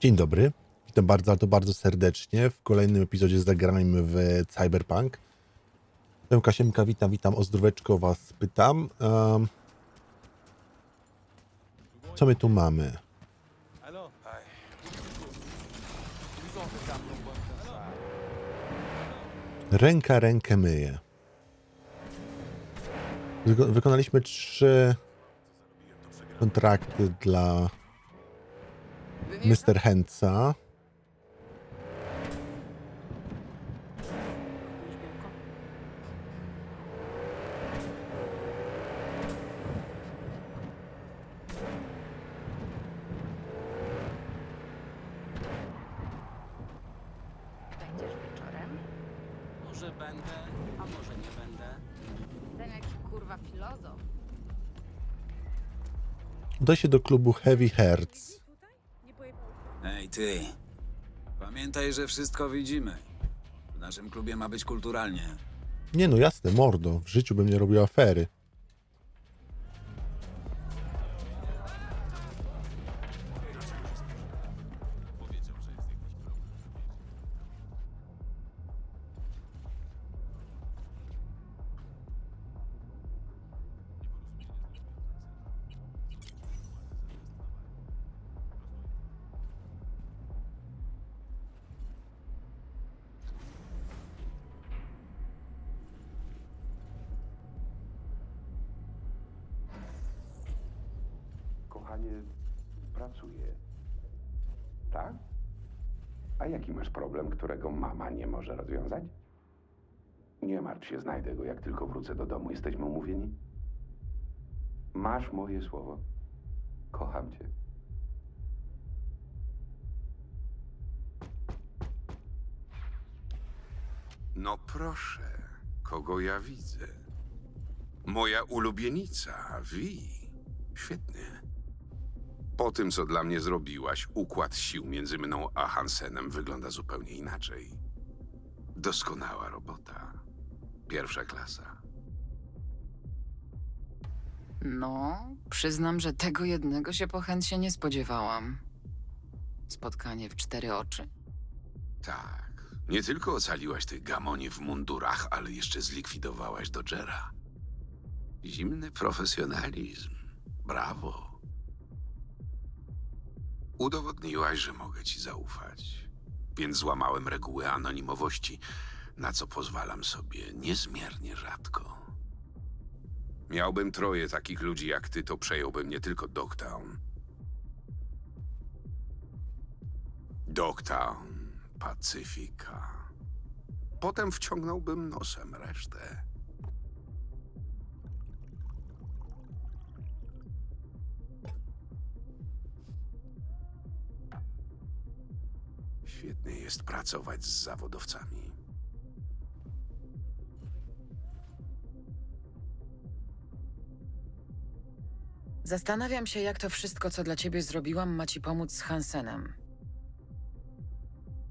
Dzień dobry. Witam bardzo, ale to bardzo serdecznie w kolejnym epizodzie zagrajmy w Cyberpunk. Siemka, siemka, witam, witam, o zdróweczko was pytam. Um, co my tu mamy? Ręka rękę myje. Wyko- Wykonaliśmy trzy kontrakty dla Mr. Hentsa. Będziesz wieczorem? Może będę, a może nie będę. Ten jaki kurwa filozof. Udaj się do klubu Heavy Hearts. Ej, ty. Pamiętaj, że wszystko widzimy. W naszym klubie ma być kulturalnie. Nie no, jasne, mordo. W życiu bym nie robił afery. Mama nie może rozwiązać? Nie martw się, znajdę go, jak tylko wrócę do domu. Jesteśmy umówieni? Masz moje słowo. Kocham cię. No proszę, kogo ja widzę? Moja ulubienica, Wi. Świetnie. Po tym, co dla mnie zrobiłaś, układ sił między mną a Hansenem wygląda zupełnie inaczej. Doskonała robota. Pierwsza klasa. No, przyznam, że tego jednego się po chęcie nie spodziewałam. Spotkanie w cztery oczy. Tak. Nie tylko ocaliłaś tych gamoni w mundurach, ale jeszcze zlikwidowałaś Dodgera. Zimny profesjonalizm. Brawo. Udowodniłaś, że mogę ci zaufać. Więc złamałem reguły anonimowości, na co pozwalam sobie niezmiernie rzadko. Miałbym troje takich ludzi jak ty, to przejąłbym nie tylko Dogtown. Dogtown, Pacyfika. Potem wciągnąłbym nosem resztę. Świetnie jest pracować z zawodowcami. Zastanawiam się, jak to wszystko, co dla ciebie zrobiłam, ma ci pomóc z Hansenem.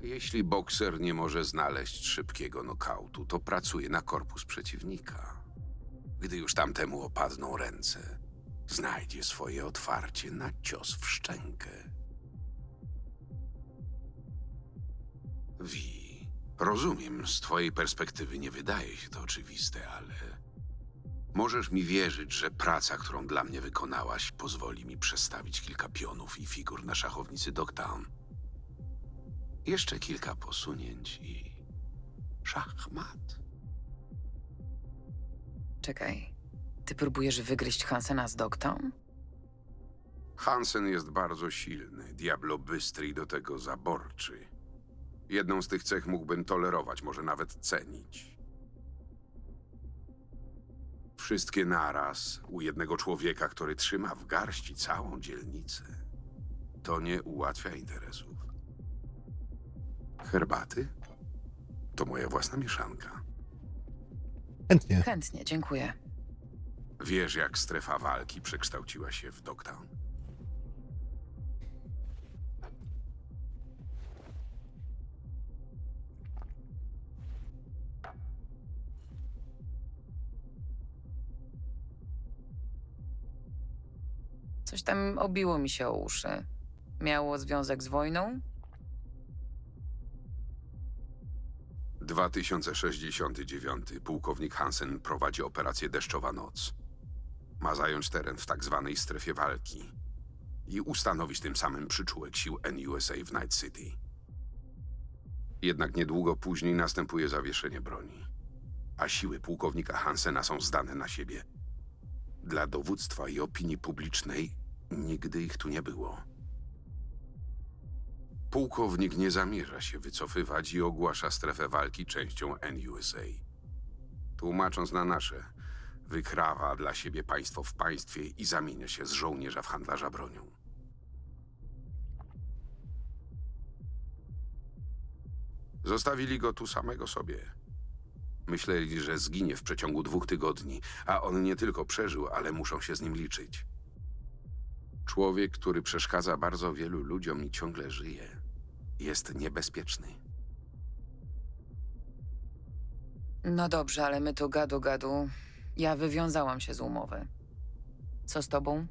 Jeśli bokser nie może znaleźć szybkiego nokautu, to pracuje na korpus przeciwnika. Gdy już tamtemu opadną ręce, znajdzie swoje otwarcie na cios w szczękę. Wi, rozumiem, z twojej perspektywy nie wydaje się to oczywiste, ale możesz mi wierzyć, że praca, którą dla mnie wykonałaś, pozwoli mi przestawić kilka pionów i figur na szachownicy Dogtown. Jeszcze kilka posunięć i szachmat. Czekaj, ty próbujesz wygryźć Hansena z Dogtown? Hansen jest bardzo silny, diablo bystry i do tego zaborczy. Jedną z tych cech mógłbym tolerować, może nawet cenić. Wszystkie naraz u jednego człowieka, który trzyma w garści całą dzielnicę. To nie ułatwia interesów. Herbaty? To moja własna mieszanka. Chętnie. Chętnie, dziękuję. Wiesz, jak strefa walki przekształciła się w Dogtown? Coś tam obiło mi się o uszy. miało związek z wojną? 2069. Pułkownik Hansen prowadzi operację Deszczowa Noc. Ma zająć teren w tak zwanej strefie walki i ustanowić tym samym przyczółek sił NUSA w Night City. Jednak niedługo później następuje zawieszenie broni, a siły pułkownika Hansena są zdane na siebie. Dla dowództwa i opinii publicznej nigdy ich tu nie było. Pułkownik nie zamierza się wycofywać i ogłasza strefę walki częścią NUSA. Tłumacząc na nasze, wykrawa dla siebie państwo w państwie i zamienia się z żołnierza w handlarza bronią. Zostawili go tu samego sobie. Myśleli, że zginie w przeciągu dwóch tygodni, a on nie tylko przeżył, ale muszą się z nim liczyć. Człowiek, który przeszkadza bardzo wielu ludziom i ciągle żyje, jest niebezpieczny. No dobrze, ale my tu gadu gadu. Ja wywiązałam się z umowy. Co z tobą?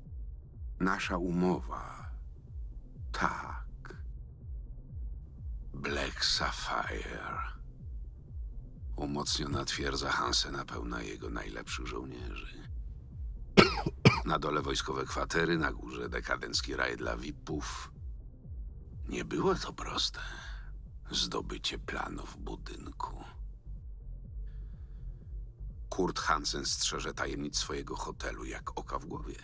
Nasza umowa. Tak. Black Sapphire. Umocniona twierdza Hansena pełna jego najlepszych żołnierzy. Na dole wojskowe kwatery, na górze dekadencki raj dla VIP-ów. Nie było to proste. Zdobycie planów budynku. Kurt Hansen strzeże tajemnic swojego hotelu jak oka w głowie.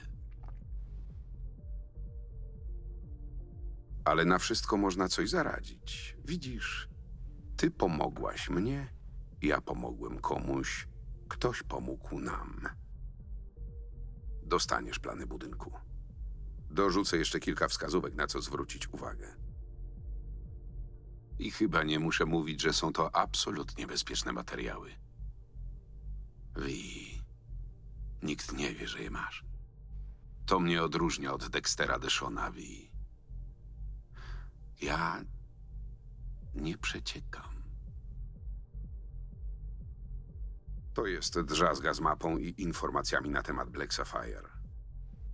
Ale na wszystko można coś zaradzić. Widzisz, ty pomogłaś mnie, ja pomogłem komuś, ktoś pomógł nam. Dostaniesz plany budynku. Dorzucę jeszcze kilka wskazówek, na co zwrócić uwagę. I chyba nie muszę mówić, że są to absolutnie bezpieczne materiały. Wi, nikt nie wie, że je masz. To mnie odróżnia od Dextera Deshona, Wi. Ja nie przeciekam. To jest drzazga z mapą i informacjami na temat Black Sapphire.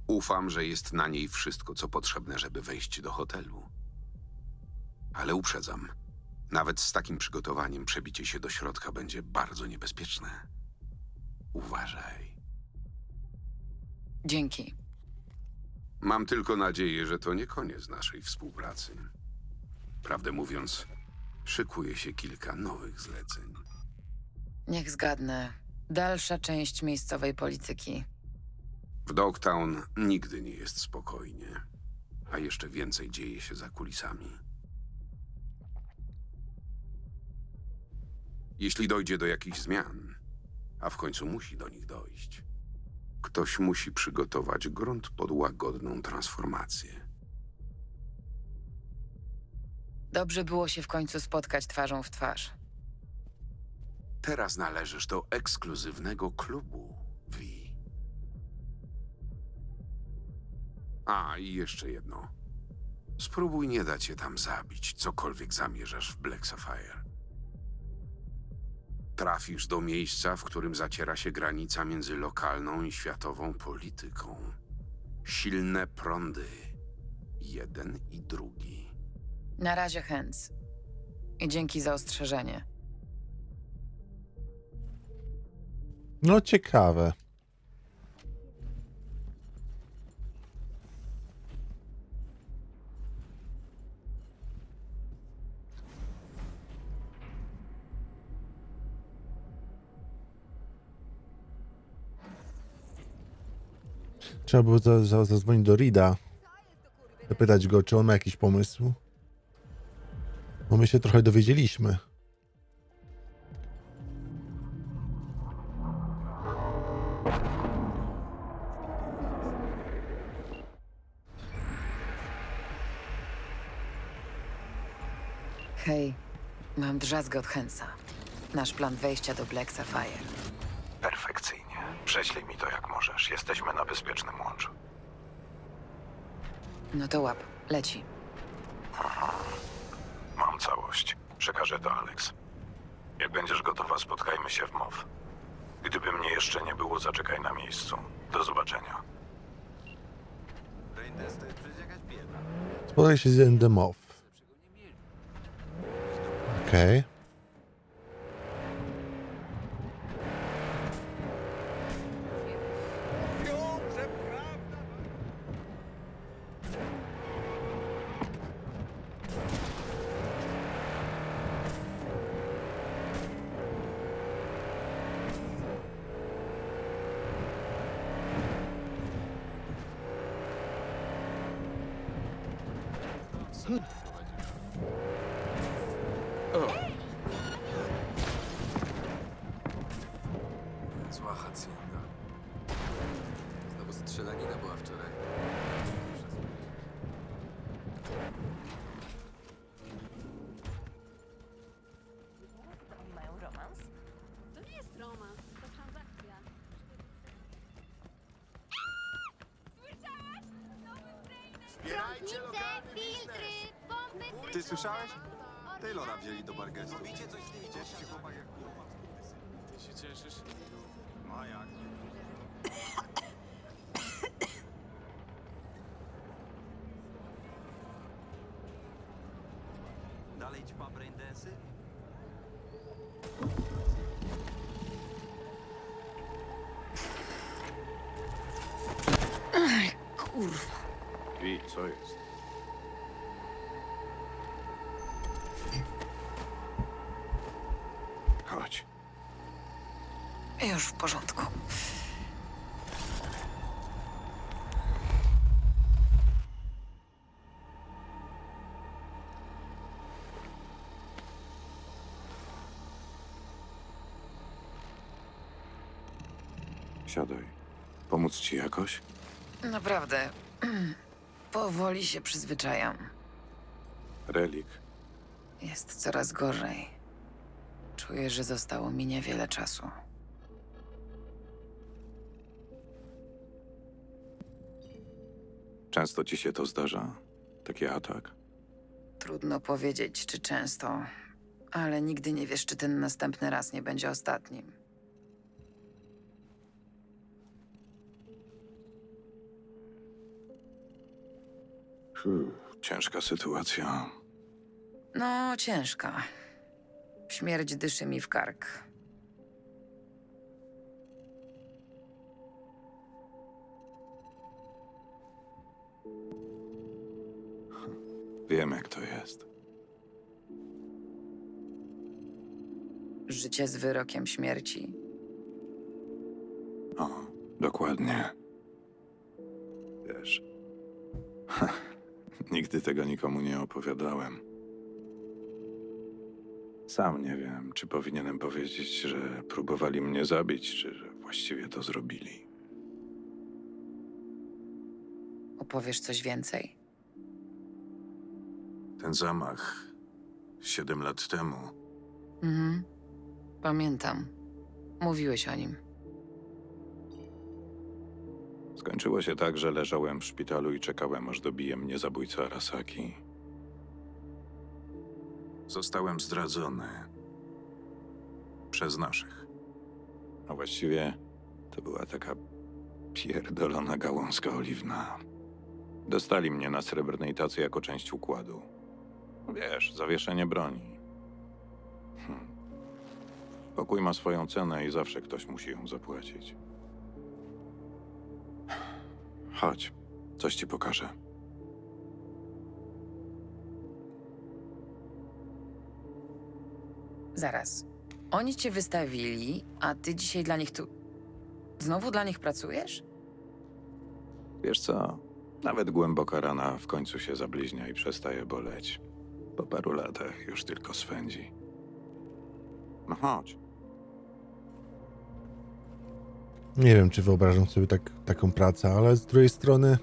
Ufam, że jest na niej wszystko, co potrzebne, żeby wejść do hotelu. Ale uprzedzam, nawet z takim przygotowaniem przebicie się do środka będzie bardzo niebezpieczne. Uważaj. Dzięki. Mam tylko nadzieję, że to nie koniec naszej współpracy. Prawdę mówiąc, szykuje się kilka nowych zleceń. Niech zgadnę. Dalsza część miejscowej polityki. W Dogtown nigdy nie jest spokojnie, a jeszcze więcej dzieje się za kulisami. Jeśli dojdzie do jakichś zmian, a w końcu musi do nich dojść, ktoś musi przygotować grunt pod łagodną transformację. Dobrze było się w końcu spotkać twarzą w twarz. Teraz należysz do ekskluzywnego klubu, Vi. A, i jeszcze jedno. Spróbuj nie dać się tam zabić, cokolwiek zamierzasz w Black Sapphire. Trafisz do miejsca, w którym zaciera się granica między lokalną i światową polityką. Silne prądy. Jeden i drugi. Na razie, Hans. I dzięki za ostrzeżenie. No ciekawe. Trzeba było za, za, zadzwonić do Rida. Zapytać go, czy on ma jakiś pomysł. Bo my się trochę dowiedzieliśmy. Mam drzazgę od Hensa. Nasz plan wejścia do Black Sapphire. Perfekcyjnie. Prześlij mi to jak możesz. Jesteśmy na bezpiecznym łączu. No to łap, leci. Mam całość. Przekażę to Alex. Jak będziesz gotowa, spotkajmy się w MOW. Gdyby mnie jeszcze nie było, zaczekaj na miejscu. Do zobaczenia. Spotkaj się z Endemow. Okay. Good romans? To nie jest romans, to transakcja. filtry, pompy... Ty słyszałeś? Taylora wzięli do Bargestu. Mówicie coś z nimi cieszyć, chłopak jak Ty się cieszysz? No a jak? Dalej ćpa braindensy? Kurwa. I co jest? Chodź. Już w porządku. Siadaj. Pomóc ci jakoś? Naprawdę. Powoli się przyzwyczajam. Relik. Jest coraz gorzej. Czuję, że zostało mi niewiele czasu. Często ci się to zdarza? Taki atak? Trudno powiedzieć, czy często, ale nigdy nie wiesz, czy ten następny raz nie będzie ostatnim. Ciężka sytuacja. No, ciężka. Śmierć dyszy mi w kark. Wiem, jak to jest. Życie z wyrokiem śmierci. O, dokładnie. Wiesz. Nigdy tego nikomu nie opowiadałem. Sam nie wiem, czy powinienem powiedzieć, że próbowali mnie zabić, czy że właściwie to zrobili. Opowiesz coś więcej? Ten zamach siedem lat temu. Mhm. Pamiętam. Mówiłeś o nim. Skończyło się tak, że leżałem w szpitalu i czekałem, aż dobije mnie zabójca Arasaki. Zostałem zdradzony przez naszych. A właściwie to była taka pierdolona gałązka oliwna. Dostali mnie na srebrnej tacy jako część układu. Wiesz, zawieszenie broni. Hm. Pokój ma swoją cenę i zawsze ktoś musi ją zapłacić. Chodź, coś ci pokażę. Zaraz. Oni cię wystawili, a ty dzisiaj dla nich tu. Znowu dla nich pracujesz? Wiesz co? Nawet głęboka rana w końcu się zabliźnia i przestaje boleć. Po paru latach już tylko swędzi. No chodź. Nie wiem, czy wyobrażam sobie tak, taką pracę, ale z drugiej strony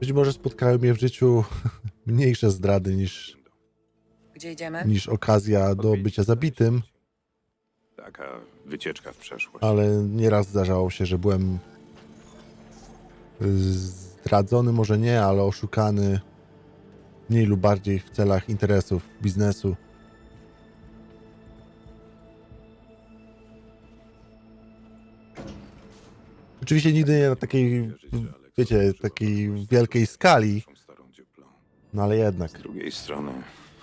być może spotkały mnie w życiu mniejsze zdrady niż, Gdzie idziemy? niż okazja do bycia zabitym, Taka wycieczka w przeszłość. ale nieraz zdarzało się, że byłem zdradzony, może nie, ale oszukany mniej lub bardziej w celach interesów, biznesu. Oczywiście nigdy nie na takiej wiecie, takiej wielkiej skali, no ale jednak. Z drugiej strony,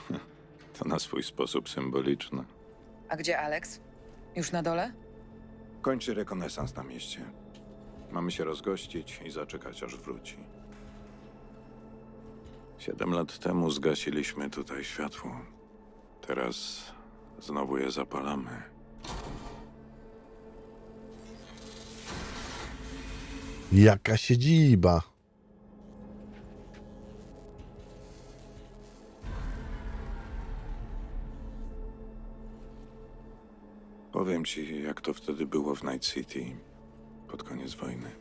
to na swój sposób symboliczne. A gdzie Alex? Już na dole? Kończy rekonesans na mieście. Mamy się rozgościć i zaczekać, aż wróci. Siedem lat temu zgasiliśmy tutaj światło. Teraz znowu je zapalamy. Jaka siedziba. Powiem ci, jak to wtedy było w Night City pod koniec wojny.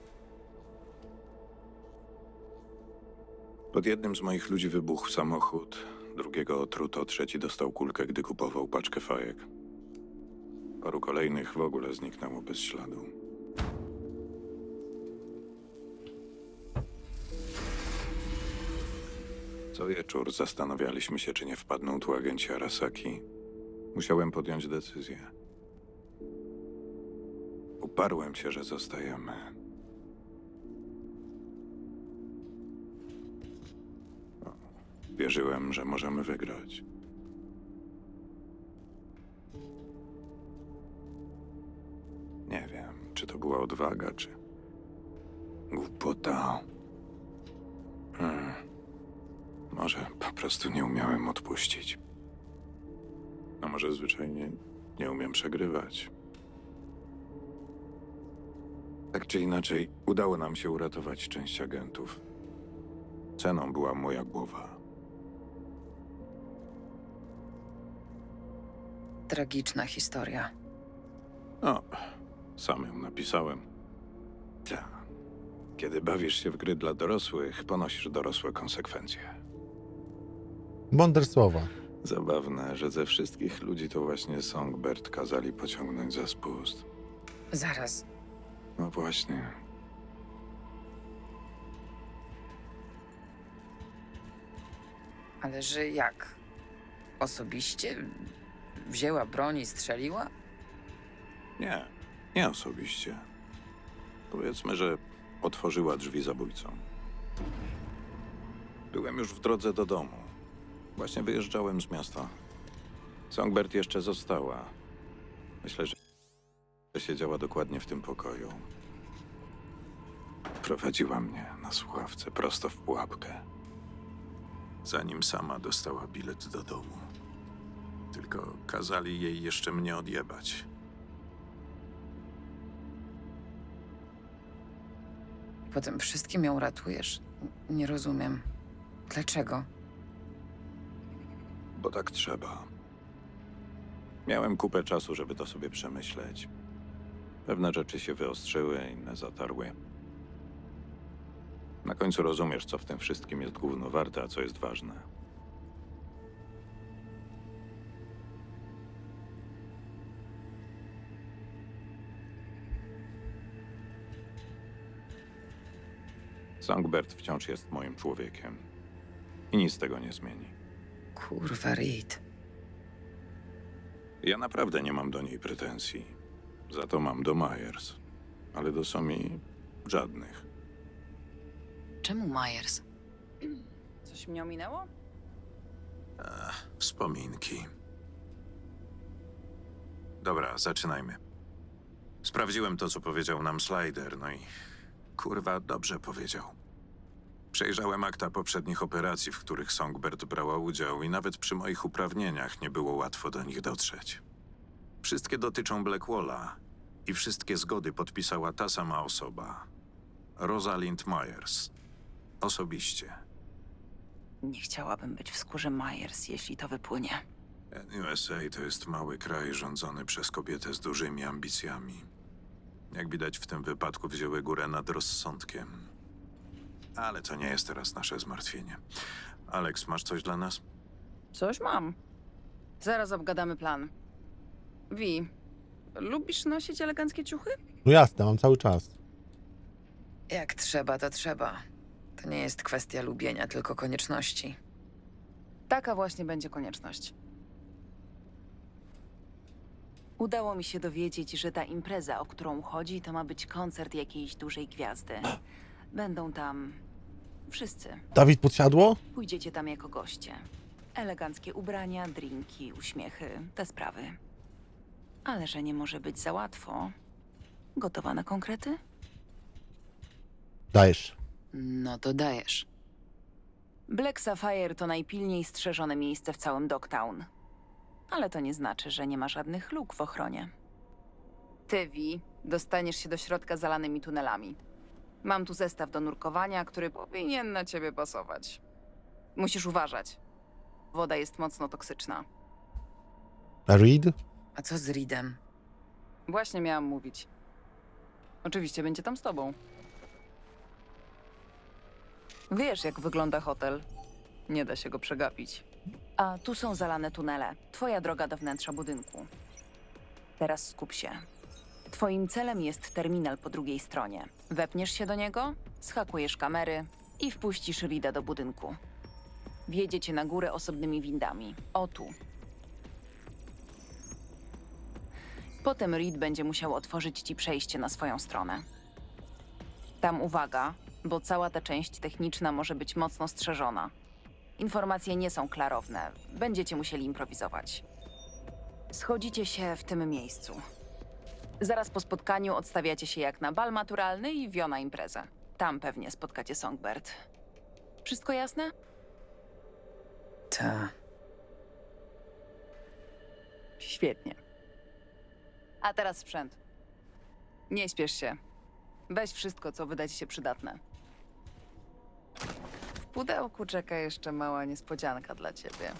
Pod jednym z moich ludzi wybuchł samochód, drugiego otruto, trzeci dostał kulkę, gdy kupował paczkę fajek. Paru kolejnych w ogóle zniknęło bez śladu. Co wieczór zastanawialiśmy się, czy nie wpadną tu agenci Arasaki. Musiałem podjąć decyzję. Uparłem się, że zostajemy. Wierzyłem, że możemy wygrać. Nie wiem, czy to była odwaga, czy głupota. Może po prostu nie umiałem odpuścić. A może zwyczajnie nie umiem przegrywać. Tak czy inaczej, udało nam się uratować część agentów. Ceną była moja głowa. Tragiczna historia. No, sam ją napisałem. Ta. Kiedy bawisz się w gry dla dorosłych, ponosisz dorosłe konsekwencje. Mądre słowa. Zabawne, że ze wszystkich ludzi to właśnie Songbird kazali pociągnąć za spust. Zaraz. No właśnie. Ale że jak? Osobiście? Wzięła broń i strzeliła? Nie, nie osobiście. Powiedzmy, że otworzyła drzwi zabójcom. Byłem już w drodze do domu. Właśnie wyjeżdżałem z miasta. Songbird jeszcze została. Myślę, że siedziała dokładnie w tym pokoju. Prowadziła mnie na słuchawce prosto w pułapkę. Zanim sama dostała bilet do domu. Tylko kazali jej jeszcze mnie odjebać. Po tym wszystkim ją ratujesz? Nie rozumiem. Dlaczego? Bo tak trzeba. Miałem kupę czasu, żeby to sobie przemyśleć. Pewne rzeczy się wyostrzyły, inne zatarły. Na końcu rozumiesz, co w tym wszystkim jest gówno warte, a co jest ważne. Songbird wciąż jest moim człowiekiem. I nic tego nie zmieni. Kurwa, Reed. Ja naprawdę nie mam do niej pretensji. Za to mam do Myers. Ale do Somi żadnych. Czemu Myers? Coś mnie ominęło? Wspominki. Dobra, zaczynajmy. Sprawdziłem to, co powiedział nam Slider, no i kurwa dobrze powiedział. Przejrzałem akta poprzednich operacji, w których Songbird brała udział i nawet przy moich uprawnieniach nie było łatwo do nich dotrzeć. Wszystkie dotyczą Blackwalla i wszystkie zgody podpisała ta sama osoba. Rosalind Myers. Osobiście. Nie chciałabym być w skórze Myers, jeśli to wypłynie. USA to jest mały kraj rządzony przez kobietę z dużymi ambicjami. Jak widać, w tym wypadku wzięły górę nad rozsądkiem. Ale to nie jest teraz nasze zmartwienie. Alex, masz coś dla nas? Coś mam. Zaraz obgadamy plan. Wi, lubisz nosić eleganckie ciuchy? No jasne, mam cały czas. Jak trzeba, to trzeba. To nie jest kwestia lubienia, tylko konieczności. Taka właśnie będzie konieczność. Udało mi się dowiedzieć, że ta impreza, o którą chodzi, to ma być koncert jakiejś dużej gwiazdy. Będą tam wszyscy. Dawid podsiadło? Pójdziecie tam jako goście. Eleganckie ubrania, drinki, uśmiechy, te sprawy. Ale że nie może być za łatwo. Gotowa na konkrety? Dajesz. No to dajesz. Black Sapphire to najpilniej strzeżone miejsce w całym Dogtown. Ale to nie znaczy, że nie ma żadnych luk w ochronie. Ty, Vi, dostaniesz się do środka zalanymi tunelami. Mam tu zestaw do nurkowania, który powinien na ciebie pasować. Musisz uważać. Woda jest mocno toksyczna. A Reed? A co z Reedem? Właśnie miałam mówić. Oczywiście będzie tam z tobą. Wiesz, jak wygląda hotel. Nie da się go przegapić. A tu są zalane tunele. Twoja droga do wnętrza budynku. Teraz skup się. Twoim celem jest terminal po drugiej stronie. Wepniesz się do niego, schakujesz kamery i wpuścisz Rida do budynku. Wjedziecie na górę osobnymi windami. O tu. Potem Reed będzie musiał otworzyć ci przejście na swoją stronę. Tam uwaga, bo cała ta część techniczna może być mocno strzeżona. Informacje nie są klarowne, będziecie musieli improwizować. Schodzicie się w tym miejscu. Zaraz po spotkaniu odstawiacie się jak na bal maturalny i wiona imprezę. Tam pewnie spotkacie Songbird. Wszystko jasne? Ta. Świetnie. A teraz sprzęt. Nie śpiesz się. Weź wszystko, co wyda ci się przydatne. W pudełku czeka jeszcze mała niespodzianka dla ciebie.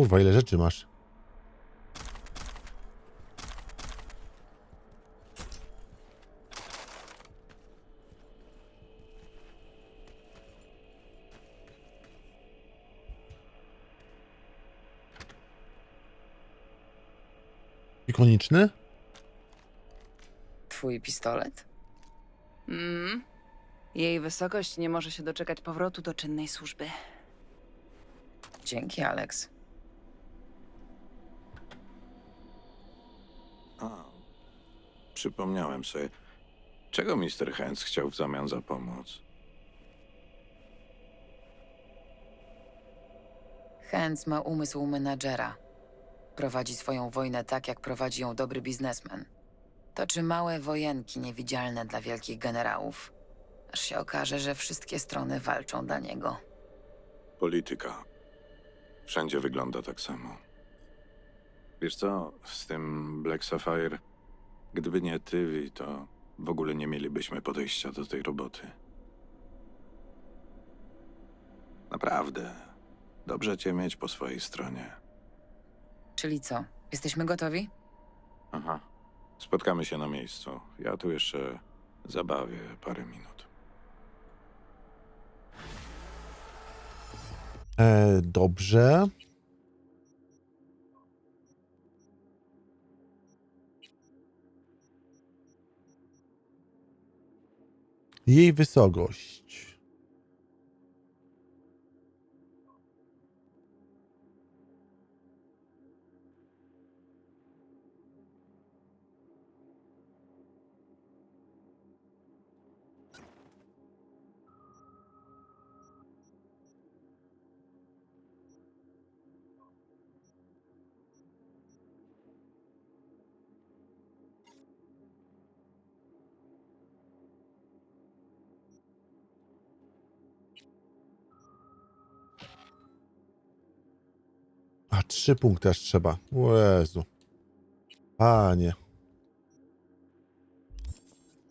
Kurwa, ile rzeczy masz. Ikoniczny? Twój pistolet? Mm. Jej wysokość nie może się doczekać powrotu do czynnej służby. Dzięki, Alex. A, przypomniałem sobie. Czego Mr. Hens chciał w zamian za pomoc? Hans ma umysł menadżera. Prowadzi swoją wojnę tak, jak prowadzi ją dobry biznesmen. Toczy małe wojenki niewidzialne dla wielkich generałów. Aż się okaże, że wszystkie strony walczą dla niego. Polityka. Wszędzie wygląda tak samo. Wiesz co, z tym Black Sapphire, gdyby nie ty, Vi, to w ogóle nie mielibyśmy podejścia do tej roboty. Naprawdę. Dobrze cię mieć po swojej stronie. Czyli co? Jesteśmy gotowi? Aha. Spotkamy się na miejscu. Ja tu jeszcze zabawię parę minut. E, dobrze. Jej wysokość. Trzy punkty aż trzeba. O Jezu. Panie.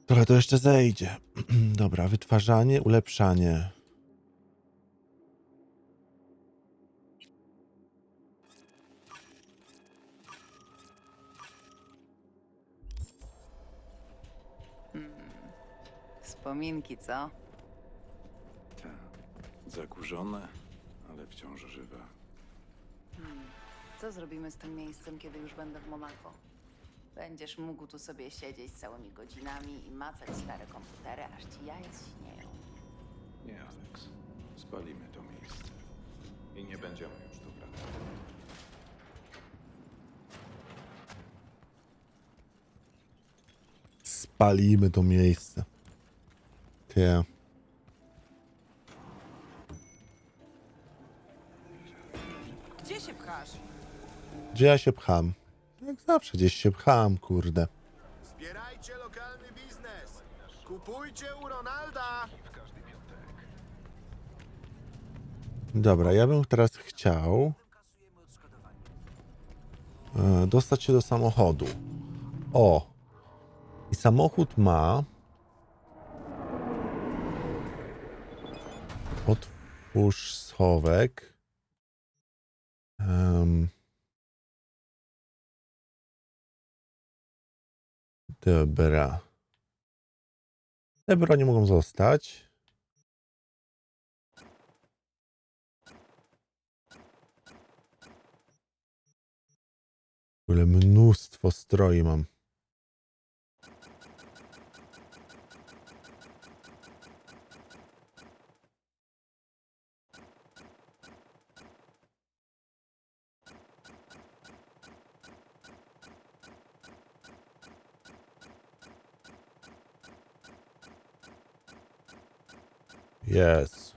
Trochę to jeszcze zejdzie. Dobra, wytwarzanie, ulepszanie. Wspominki, co? Tak. Zakurzone, ale wciąż żywe. Co zrobimy z tym miejscem, kiedy już będę w Monako? Będziesz mógł tu sobie siedzieć całymi godzinami i macać stare komputery, aż ci jaja śnieją. Nie, Alex. Spalimy to miejsce. I nie będziemy już tu wracać. Spalimy to miejsce. Ty. Gdzie ja się pcham? Jak zawsze gdzieś się pcham, kurde. Wspierajcie lokalny biznes. Kupujcie u Ronalda. Dobra, ja bym teraz chciał e, dostać się do samochodu. O! I samochód ma. Otwórz schowek. Em. Dobra. Te bronie mogą zostać. W ogóle mnóstwo stroi mam. Jest.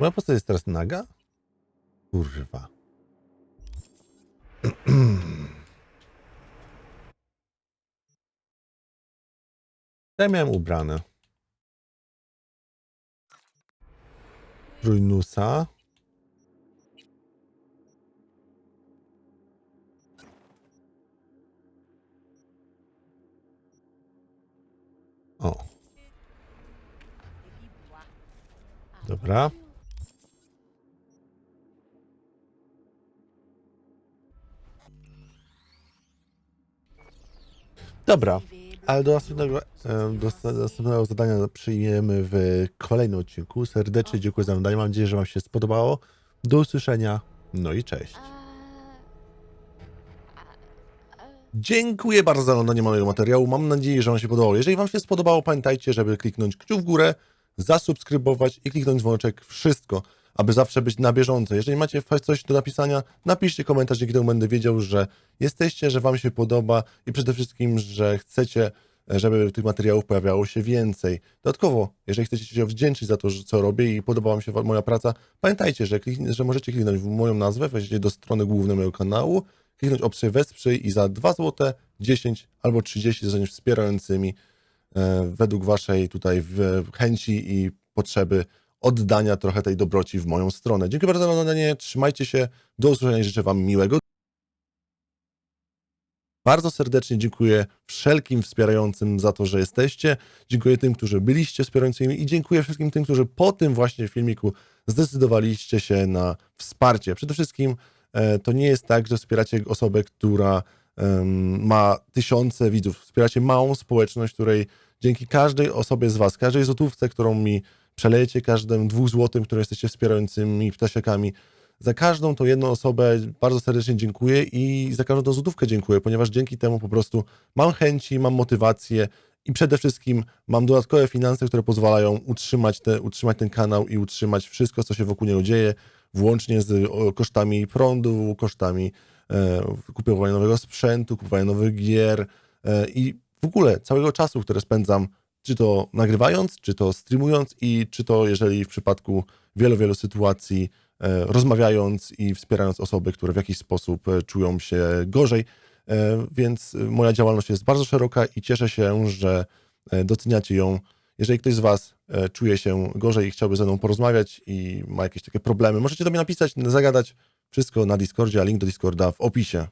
Moja postać jest teraz naga? Kurwa. Ja miałem ubrane. Trójnusa. O. Dobra. Dobra, ale do następnego, e, do sta- do następnego zadania przyjmiemy w kolejnym odcinku. Serdecznie dziękuję za oglądanie. Mam nadzieję, że Wam się spodobało. Do usłyszenia. No i cześć. Dziękuję bardzo za oglądanie mojego materiału. Mam nadzieję, że Wam się podobało. Jeżeli Wam się spodobało, pamiętajcie, żeby kliknąć kciuk w górę, zasubskrybować i kliknąć dzwoneczek. Wszystko, aby zawsze być na bieżąco. Jeżeli macie coś do napisania, napiszcie komentarz, dzięki temu będę wiedział, że jesteście, że Wam się podoba i przede wszystkim, że chcecie, żeby tych materiałów pojawiało się więcej. Dodatkowo, jeżeli chcecie się wdzięczyć za to, co robię i podoba Wam się moja praca, pamiętajcie, że, klikn- że możecie kliknąć w moją nazwę, wejdziecie do strony głównej mojego kanału, kliknąć opcję Wesprzyj i za 2 zł, 10 albo 30 zostaniesz wspierającymi e, według Waszej tutaj chęci i potrzeby oddania trochę tej dobroci w moją stronę. Dziękuję bardzo za oglądanie, trzymajcie się, do usłyszenia i życzę Wam miłego bardzo serdecznie dziękuję wszelkim wspierającym za to, że jesteście. Dziękuję tym, którzy byliście wspierającymi i dziękuję wszystkim tym, którzy po tym właśnie filmiku zdecydowaliście się na wsparcie. Przede wszystkim to nie jest tak, że wspieracie osobę, która ma tysiące widzów. Wspieracie małą społeczność, której dzięki każdej osobie z Was, każdej złotówce, którą mi przelejecie, każdym dwóch złotym, które jesteście wspierającymi ptasiakami, za każdą tą jedną osobę bardzo serdecznie dziękuję i za każdą tą złotówkę dziękuję, ponieważ dzięki temu po prostu mam chęci, mam motywację i przede wszystkim mam dodatkowe finanse, które pozwalają utrzymać, te, utrzymać ten kanał i utrzymać wszystko, co się wokół niego dzieje, włącznie z kosztami prądu, kosztami e, kupowania nowego sprzętu, kupowania nowych gier e, i w ogóle całego czasu, które spędzam, czy to nagrywając, czy to streamując i czy to jeżeli w przypadku wielu, wielu sytuacji e, rozmawiając i wspierając osoby, które w jakiś sposób czują się gorzej. Więc moja działalność jest bardzo szeroka i cieszę się, że doceniacie ją. Jeżeli ktoś z Was czuje się gorzej i chciałby ze mną porozmawiać i ma jakieś takie problemy, możecie do mnie napisać, zagadać wszystko na Discordzie, a link do Discorda w opisie.